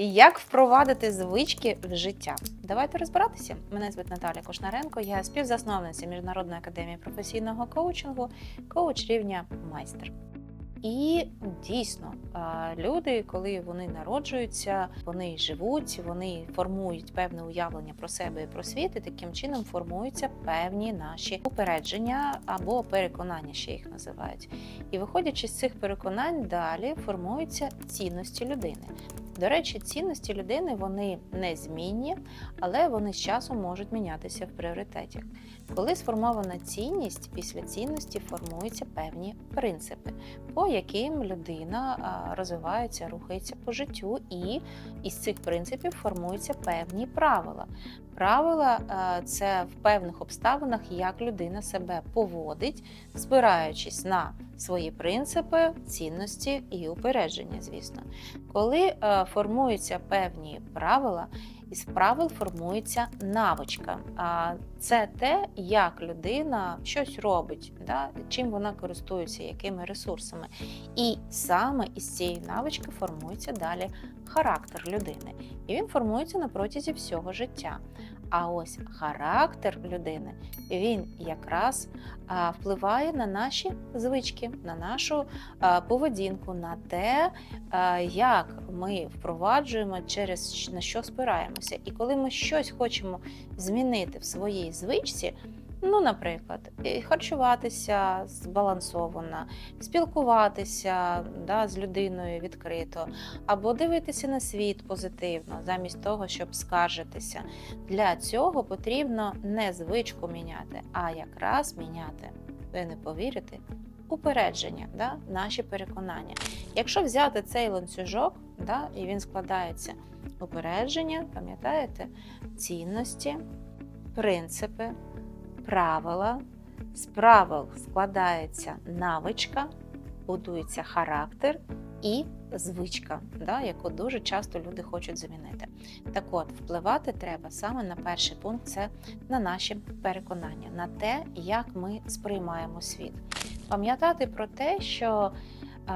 Як впровадити звички в життя? Давайте розбиратися. Мене звуть Наталя Кошнаренко, я співзасновниця Міжнародної академії професійного коучингу, коуч рівня майстер. І дійсно, люди, коли вони народжуються, вони живуть, вони формують певне уявлення про себе і про світ, і таким чином формуються певні наші упередження або переконання, ще їх називають. І виходячи з цих переконань, далі формуються цінності людини. До речі, цінності людини вони незмінні, але вони з часом можуть мінятися в пріоритеті. Коли сформована цінність, після цінності формуються певні принципи, по яким людина розвивається, рухається по життю, і із цих принципів формуються певні правила. Правила це в певних обставинах, як людина себе поводить, спираючись на свої принципи, цінності і упередження, звісно. Коли е, формуються певні правила, із правил формується навичка. Це те, як людина щось робить, да? чим вона користується, якими ресурсами. І саме із цієї навички формується далі характер людини. І він формується на протязі всього життя. А ось характер людини він якраз впливає на наші звички, на нашу поведінку, на те, як ми впроваджуємо, через на що спираємося. І коли ми щось хочемо змінити в своїй звичці, ну, наприклад, харчуватися збалансовано, спілкуватися да, з людиною відкрито, або дивитися на світ позитивно, замість того, щоб скаржитися. Для цього потрібно не звичку міняти, а якраз міняти, ви не повірите, упередження, да, наші переконання. Якщо взяти цей ланцюжок, да, і він складається упередження, пам'ятаєте, цінності, принципи, правила. З правил складається навичка, будується характер і звичка, да, яку дуже часто люди хочуть замінити. Так от, впливати треба саме на перший пункт це на наші переконання, на те, як ми сприймаємо світ. Пам'ятати про те, що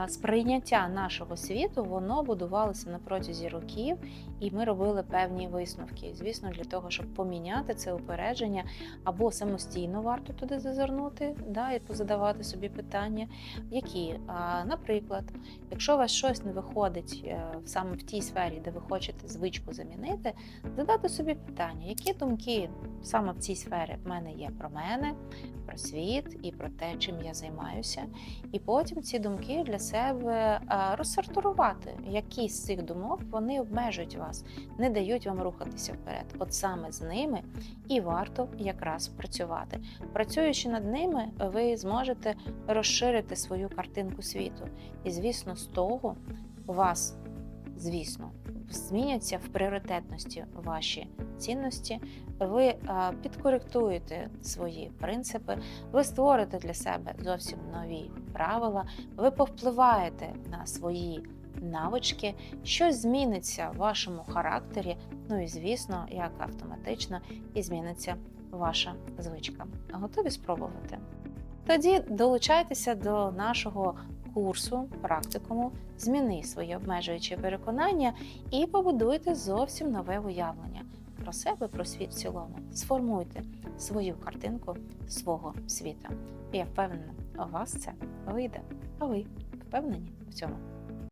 сприйняття нашого світу воно будувалося на протязі років, і ми робили певні висновки. Звісно, для того, щоб поміняти це упередження, або самостійно варто туди зазирнути, да, і позадавати собі питання, які, наприклад, якщо у вас щось не виходить е, саме в тій сфері, де ви хочете звичку замінити, задати собі питання, які думки саме в цій сфері в мене є про мене, про світ і про те, чим я займаюся. І потім ці думки для себе а, розсортувати, які з цих думок вони обмежують вас, не дають вам рухатися вперед. От саме з ними і варто якраз працювати. Працюючи над ними, ви зможете розширити свою картинку світу. І, звісно, з того у вас, звісно, зміняться в пріоритетності ваші цінності, ви підкоректуєте свої принципи, ви створите для себе зовсім нові правила, ви повпливаєте на свої навички, щось зміниться в вашому характері, ну і звісно, як автоматично і зміниться ваша звичка. Готові спробувати? Тоді долучайтеся до нашого курсу, практикуму, зміни свої обмежуючі переконання і побудуйте зовсім нове уявлення про себе, про світ в цілому. Сформуйте свою картинку свого світа. І я впевнена, у вас це вийде. А ви впевнені в цьому?